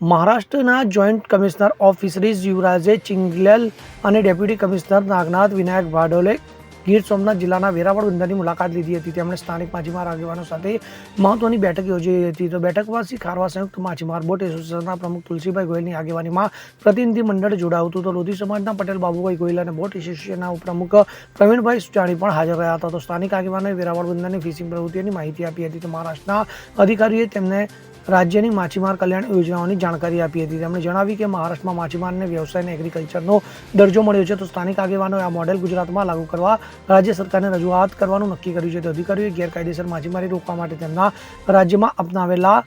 મહારાષ્ટ્રના joint commissioner of fisheries યુવરાજે ચિંગલેલ અને ડેપ્યુટી કમિશનર નાગનાથ વિનાયક ભાડોલે ગીર સોમનાથ જિલ્લાના વેરાવળ બંદરની મુલાકાત લીધી હતી. તેમણે સ્થાનિક માછીમાર આગેવાનો સાથે મહત્વની બેઠક યોજી હતી. તો બેઠકમાં શ્રી ખારવા સંયુક્ત માછીમાર બોટ એસોસિએશનના પ્રમુખ તુલસીભાઈ ગોયલની આગેવાનીમાં પ્રતિનિધિ મંડળ જોડાયું હતું. તો લોધી સમાજના પટેલ, બાબુભાઈ ગોયલ અને બોટ એસોસિએશનના ઉપપ્રમુખ પ્રવીણભાઈ સુચાણી પણ હાજર રહ્યા હતા. તો સ્થાનિક આગેવાનોએ વેરાવળ બંદરની ફિશિંગ પ્રવૃત્તિઓની માહિતી આપી હતી. તો મહારાષ્ટ્રના અધિકારીએ તેમને રાજ્યની માછીમાર કલ્યાણ યોજનાઓની જાણકારી આપી હતી. તેમણે જણાવ્યું કે મહારાષ્ટ્રમાં માછીમારને વ્યવસાયને એગ્રીકલ્ચરનો દરજ્જો મળ્યો છે. તો સ્થાનિક આગેવાનોએ આ મોડેલ ગુજરાતમાં લાગુ કરવા રાજ્ય સરકારને રજૂઆત કરવાનું નક્કી કર્યું છે. તો અધિકારીઓએ ગેરકાયદેસર માછીમારી રોકવા માટે તેમના રાજ્યમાં અપનાવેલા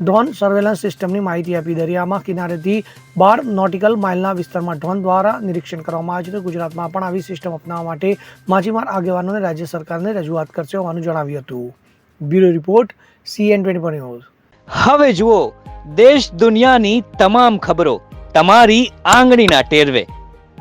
ડ્રોન સર્વેલન્સ સિસ્ટમની માહિતી આપી. દરિયામાં કિનારેથી બાર નોટિકલ માઇલના વિસ્તારમાં ડ્રોન દ્વારા નિરીક્ષણ કરવામાં આવ્યું છે. ગુજરાતમાં પણ આવી સિસ્ટમ અપનાવવા માટે માછીમાર આગેવાનોને રાજ્ય સરકારને રજૂઆત કરશે હોવાનું જણાવ્યું હતું. Bureau report CN twenty news. હવે જુઓ, દેશ દુનિયાની તમામ ખબરો તમારી આંગળીના ટેરવે.